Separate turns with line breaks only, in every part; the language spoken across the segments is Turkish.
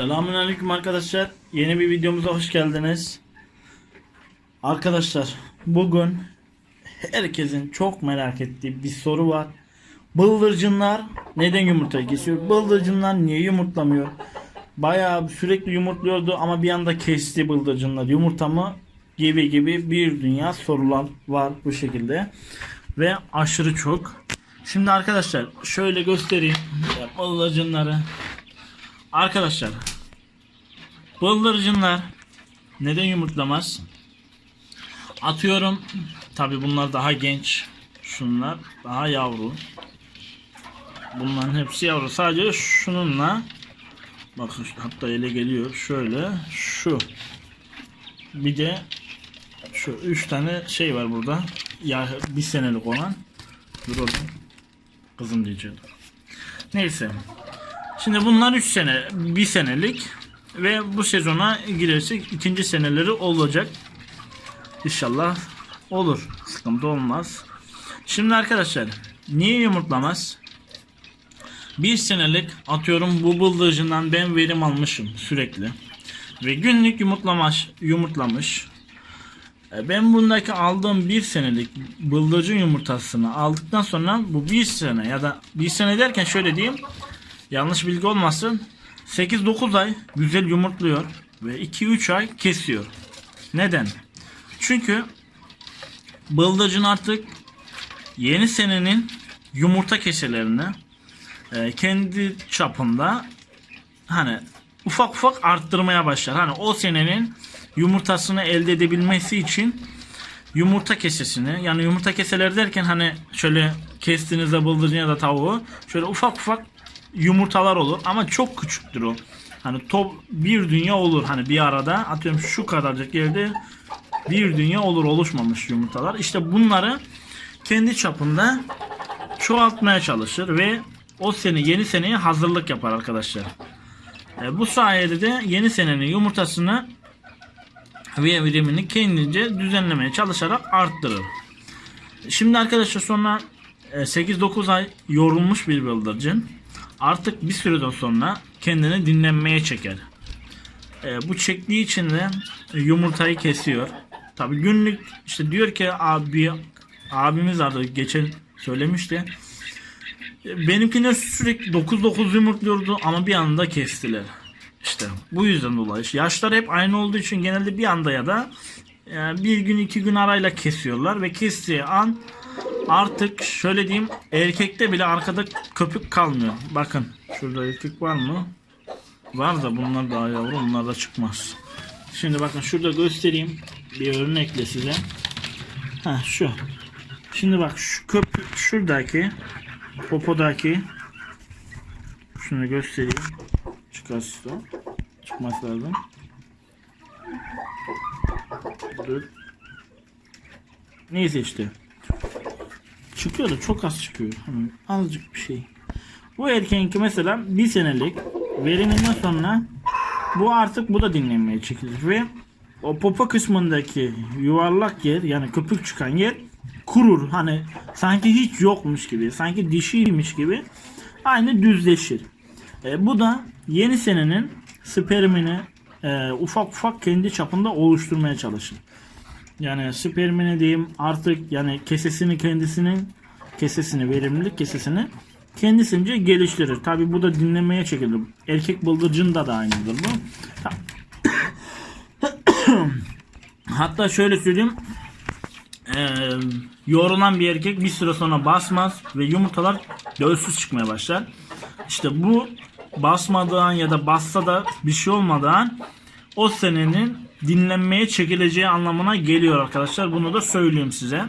Selamünaleyküm arkadaşlar. Yeni bir videomuza hoş geldiniz. Arkadaşlar bugün herkesin çok merak ettiği bir soru var. Bıldırcınlar neden yumurta kesiyor? Bıldırcınlar niye yumurtlamıyor? Bayağı sürekli yumurtluyordu ama bir anda kesti bıldırcınlar yumurtamı gibi gibi bir dünya sorular var bu şekilde. Ve aşırı çok. Şimdi arkadaşlar şöyle göstereyim bıldırcınları. Arkadaşlar bıldırcınlar neden yumurtlamaz? Atıyorum tabi bunlar daha genç. Şunlar daha yavru. Bunların hepsi yavru. Sadece şununla bakın hatta ele geliyor. Şöyle şu. Bir de şu üç tane şey var burada. Ya bir senelik olan. Dur oğlum. Kızım diyeceğim. Neyse. Şimdi bunlar 3 sene, 1 senelik ve bu sezona girersek ikinci seneleri olacak. İnşallah olur. Sıkıntı olmaz. Şimdi arkadaşlar niye yumurtlamaz? Bir senelik atıyorum bu bıldırcından ben verim almışım sürekli. Ve günlük yumurtlamış, yumurtlamış. E, Ben bundaki aldığım bir senelik bıldırcın yumurtasını aldıktan sonra bu bir sene ya da bir sene derken şöyle diyeyim yanlış bilgi olmasın 8-9 ay güzel yumurtluyor ve 2-3 ay kesiyor. Neden? Çünkü bıldırcın artık yeni senenin yumurta keselerini e, kendi çapında hani ufak ufak arttırmaya başlar. Hani o senenin yumurtasını elde edebilmesi için yumurta kesesini yani yumurta keseleri derken hani şöyle kestiğinizde bıldırcın ya da tavuğu şöyle ufak ufak yumurtalar olur ama çok küçüktür o. Hani top bir dünya olur hani bir arada atıyorum şu kadarcık yerde bir dünya olur oluşmamış yumurtalar. İşte bunları kendi çapında çoğaltmaya çalışır ve o sene yeni seneye hazırlık yapar arkadaşlar. E, bu sayede de yeni senenin yumurtasını ve verimini kendince düzenlemeye çalışarak arttırır. Şimdi arkadaşlar sonra e, 8-9 ay yorulmuş bir bıldırcın artık bir süreden sonra kendini dinlenmeye çeker. E, bu çektiği için de yumurtayı kesiyor. Tabi günlük işte diyor ki abi abimiz vardı geçen söylemişti. E, Benimkiler sürekli 9-9 yumurtluyordu ama bir anda kestiler. İşte bu yüzden dolayı. Yaşlar hep aynı olduğu için genelde bir anda ya da e, bir gün iki gün arayla kesiyorlar ve kestiği an artık şöyle diyeyim erkekte bile arkada köpük kalmıyor. Bakın şurada erkek var mı? Var da bunlar daha yavru bunlar da çıkmaz. Şimdi bakın şurada göstereyim bir örnekle size. Ha şu. Şimdi bak şu köpük şuradaki popodaki şunu göstereyim. Çıkarsa çıkması lazım. Dur. Neyse işte. Çıkıyor da çok az çıkıyor. Hani azıcık bir şey. Bu erkeğinki mesela bir senelik veriminden sonra bu artık bu da dinlenmeye çekilir ve o popo kısmındaki yuvarlak yer yani köpük çıkan yer kurur. Hani sanki hiç yokmuş gibi, sanki dişiymiş gibi aynı düzleşir. E, bu da yeni senenin spermini e, ufak ufak kendi çapında oluşturmaya çalışır. Yani spermini diyeyim artık yani kesesini kendisinin kesesini verimlilik kesesini kendisince geliştirir. Tabi bu da dinlemeye çekilir. Erkek bıldırcın da da aynıdır bu. Ha- Hatta şöyle söyleyeyim. Ee, yorulan bir erkek bir süre sonra basmaz ve yumurtalar dölsüz çıkmaya başlar. İşte bu basmadığın ya da bassa da bir şey olmadan o senenin dinlenmeye çekileceği anlamına geliyor arkadaşlar. Bunu da söyleyeyim size.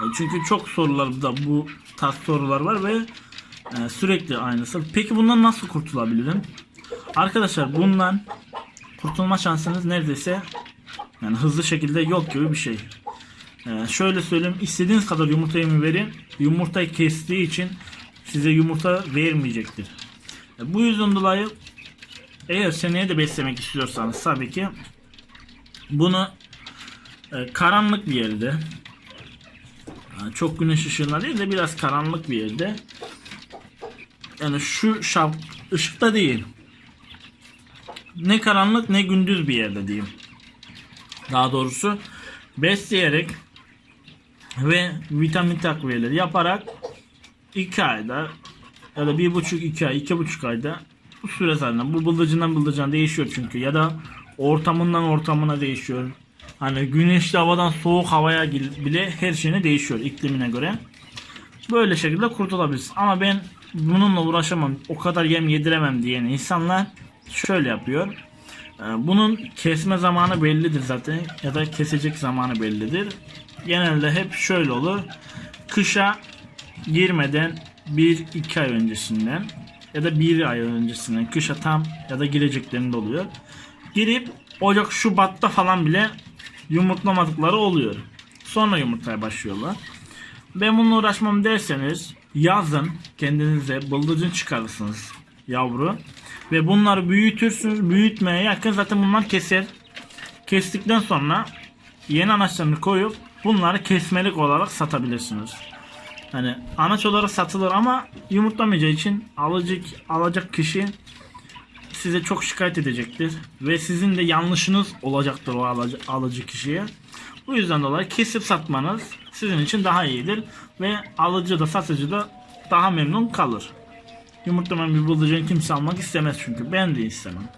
E, Çünkü çok sorular da bu tarz sorular var ve e, sürekli aynısı. Peki bundan nasıl kurtulabilirim? Arkadaşlar bundan kurtulma şansınız neredeyse yani hızlı şekilde yok gibi bir şey. E, şöyle söyleyeyim istediğiniz kadar yumurta yemi verin. Yumurtayı kestiği için size yumurta vermeyecektir. Bu yüzden dolayı eğer seneye de beslemek istiyorsanız tabii ki bunu e, karanlık bir yerde çok güneş ışığında değil de biraz karanlık bir yerde yani şu şap ışıkta değil ne karanlık ne gündüz bir yerde diyeyim. Daha doğrusu besleyerek ve vitamin takviyeleri yaparak 2 ayda ya da 1,5-2 ay, 2,5 ayda bu süre zarfında bu bıldırcından bıldırcına değişiyor çünkü ya da ortamından ortamına değişiyor. Hani güneşli havadan soğuk havaya bile her şeyine değişiyor iklimine göre. Böyle şekilde kurtulabilirsin. Ama ben bununla uğraşamam, o kadar yem yediremem diyen insanlar şöyle yapıyor. Ee, Bunun kesme zamanı bellidir zaten ya da kesecek zamanı bellidir. Genelde hep şöyle olur. Kışa girmeden 1-2 ay öncesinden ya da 1 ay öncesinden kışa tam ya da gireceklerinde oluyor. Girip Ocak Şubat'ta falan bile yumurtlamadıkları oluyor. Sonra yumurtaya başlıyorlar. Ben bununla uğraşmam derseniz yazın kendinize bıldırcın çıkarırsınız yavru ve bunları büyütürsünüz. Büyütmeye yakın zaten bunlar keser. Kestikten sonra yeni anaçlarını koyup bunları kesmelik olarak satabilirsiniz. Hani anaç olarak satılır ama yumurtlamayacağı için alıcı alacak kişi size çok şikayet edecektir ve sizin de yanlışınız olacaktır o alıcı, alıcı kişiye. Bu yüzden dolayı kesip satmanız sizin için daha iyidir ve alıcı da satıcı da daha memnun kalır. Yumurtlamayan bir bıldırcın kimse almak istemez çünkü ben de istemem.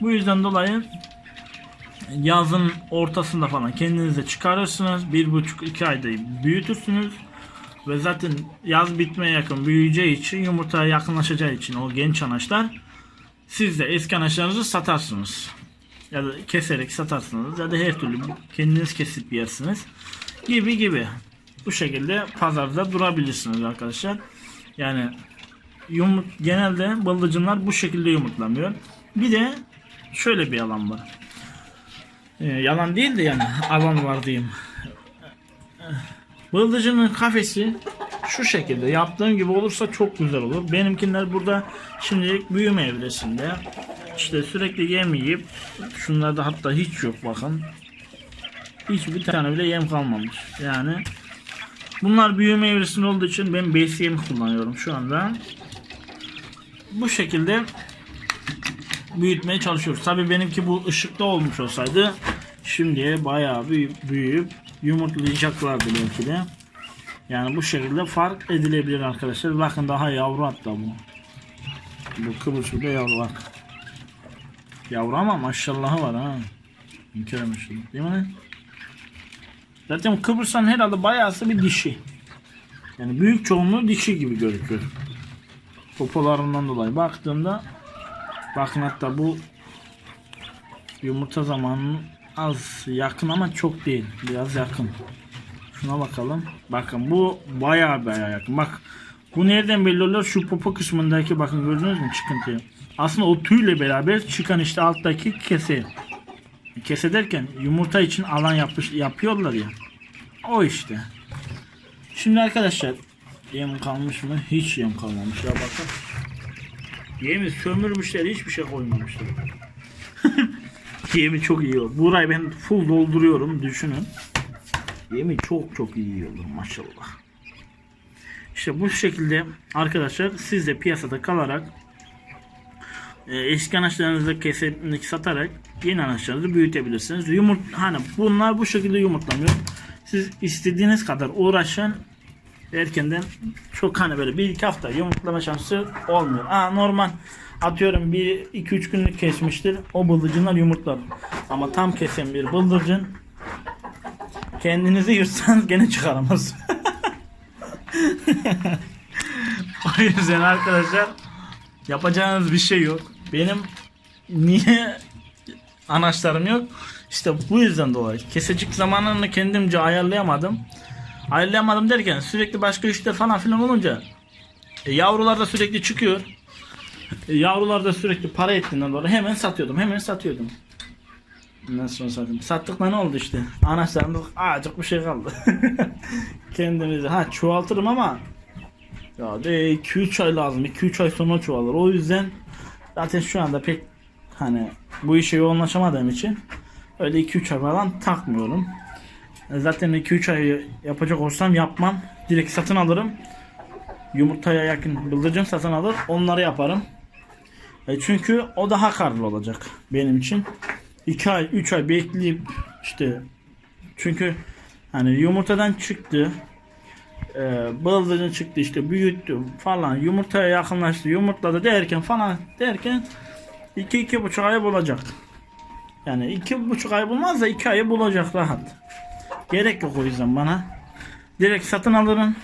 Bu yüzden dolayı yazın ortasında falan kendinize çıkarırsınız. Bir buçuk iki ayda büyütürsünüz. Ve zaten yaz bitmeye yakın büyüyeceği için yumurtaya yakınlaşacağı için o genç anaçlar siz de eski anaçlarınızı satarsınız. Ya da keserek satarsınız ya da her türlü kendiniz kesip yersiniz. Gibi gibi. Bu şekilde pazarda durabilirsiniz arkadaşlar. Yani yumurt genelde bıldırcınlar bu şekilde yumurtlamıyor. Bir de şöyle bir alan var. Ee, yalan değil de yani alan var diyeyim. Bıldırcının kafesi şu şekilde yaptığım gibi olursa çok güzel olur. Benimkiler burada şimdilik büyüme evresinde. İşte sürekli yem yiyip şunlarda hatta hiç yok bakın. Hiçbir tane bile yem kalmamış. Yani bunlar büyüme evresinde olduğu için ben besi kullanıyorum şu anda. Bu şekilde büyütmeye çalışıyoruz. Tabii benimki bu ışıkta olmuş olsaydı şimdiye bayağı büyüyüp, büyüyüp yumurtlayacaklardı belki de. Yani bu şekilde fark edilebilir arkadaşlar. Bakın daha yavru hatta bu. Bu kıbrıslı yavru bak. Yavru ama maşallahı var ha. İnkar maşallah. Değil mi? Zaten Kıbrıs'ın herhalde bayağısı bir dişi. Yani büyük çoğunluğu dişi gibi gözüküyor. Popolarından dolayı baktığımda bakın hatta bu yumurta zamanının az yakın ama çok değil. Biraz yakın. Şuna bakalım. Bakın bu bayağı bayağı yakın. Bak bu nereden belli oluyor? Şu popo kısmındaki bakın gördünüz mü çıkıntıyı? Aslında o tüyle beraber çıkan işte alttaki kese. Kese derken yumurta için alan yapış, yapıyorlar ya. O işte. Şimdi arkadaşlar yem kalmış mı? Hiç yem kalmamış ya bakın. Yemi sömürmüşler hiçbir şey koymamışlar. Yemi çok iyi. Burayı ben full dolduruyorum düşünün. Yemi çok çok iyi yiyorlar maşallah. İşte bu şekilde arkadaşlar siz de piyasada kalarak e, eski anaçlarınızı kesip satarak yeni anaçlarınızı büyütebilirsiniz. Yumurt hani bunlar bu şekilde yumurtlamıyor. Siz istediğiniz kadar uğraşın erkenden çok hani böyle bir iki hafta yumurtlama şansı olmuyor. Aa, normal atıyorum bir iki üç günlük kesmiştir. O bıldırcınlar yumurtlar. Ama tam kesen bir bıldırcın kendinizi yırtsanız gene çıkaramaz. o yüzden arkadaşlar yapacağınız bir şey yok. Benim niye anaçlarım yok? İşte bu yüzden dolayı. Kesecik zamanını kendimce ayarlayamadım. Ayarlayamadım derken sürekli başka işler falan filan olunca e, yavrular da sürekli çıkıyor. E, yavrular da sürekli para ettiğinden dolayı hemen satıyordum. Hemen satıyordum. Ondan sonra sattım. Sattıkla ne oldu işte? Anaçlarımda azıcık bir şey kaldı. Kendimizi ha çoğaltırım ama ya de 2-3 ay lazım. 2-3 ay sonra çoğalır. O yüzden zaten şu anda pek hani bu işe yoğunlaşamadığım için öyle 2-3 ay falan takmıyorum. E, Zaten 2-3 ay yapacak olsam yapmam. Direkt satın alırım. Yumurtaya yakın bıldırcın satın alır. Onları yaparım. E çünkü o daha karlı olacak benim için. 2 ay 3 ay bekleyip işte çünkü hani yumurtadan çıktı e, bıldırcın çıktı işte büyüttü falan yumurtaya yakınlaştı yumurtladı derken falan derken 2 iki, buçuk ay bulacak. Yani iki buçuk ay bulmaz da iki ayı bulacak rahat. Gerek yok o yüzden bana. Direkt satın alırım.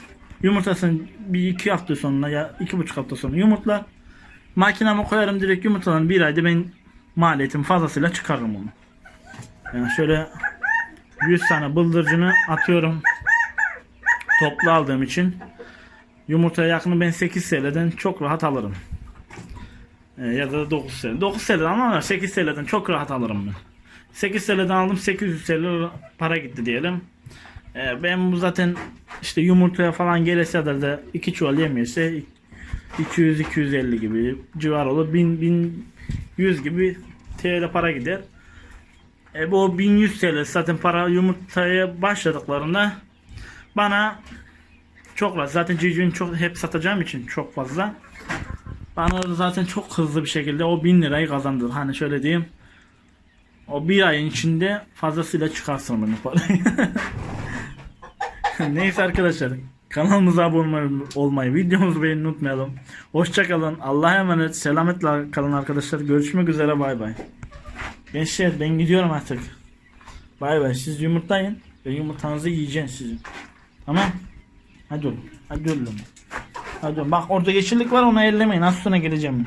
Yumurtasını bir iki hafta sonra ya iki buçuk hafta sonra yumurtlar. Makinama koyarım direkt yumurtalarını bir ayda ben maliyetim fazlasıyla çıkarırım onu. Yani şöyle 100 tane bıldırcını atıyorum. Toplu aldığım için yumurtaya yakını ben 8 TL'den çok rahat alırım. Ee, ya da 9 TL. 9 TL'den ama 8 TL'den çok rahat alırım ben. 8 TL'den aldım 800 TL para gitti diyelim. Ee, ben bu zaten işte yumurtaya falan gelese de, de 2 çuval yemiyorsa 200-250 gibi civar olur. 1000 1100 gibi TL para gider. E bu 1100 TL zaten para yumurtaya başladıklarında bana çok rahat. Zaten civcivini çok hep satacağım için çok fazla. Bana zaten çok hızlı bir şekilde o 1000 lirayı kazandır. Hani şöyle diyeyim. O bir ayın içinde fazlasıyla çıkarsın bunu parayı. Neyse arkadaşlar. Kanalımıza abone olmayı, videomuzu beğenmeyi unutmayalım. Hoşçakalın. Allah'a emanet. Selametle kalın arkadaşlar. Görüşmek üzere. Bay bay. Gençler ben gidiyorum artık. Bay bay. Siz yumurtlayın. Ben yumurtanızı yiyeceğim sizin. Tamam. Hadi oğlum. Hadi oğlum. Hadi oğlum. Bak orada yeşillik var onu ellemeyin. Az sonra geleceğim.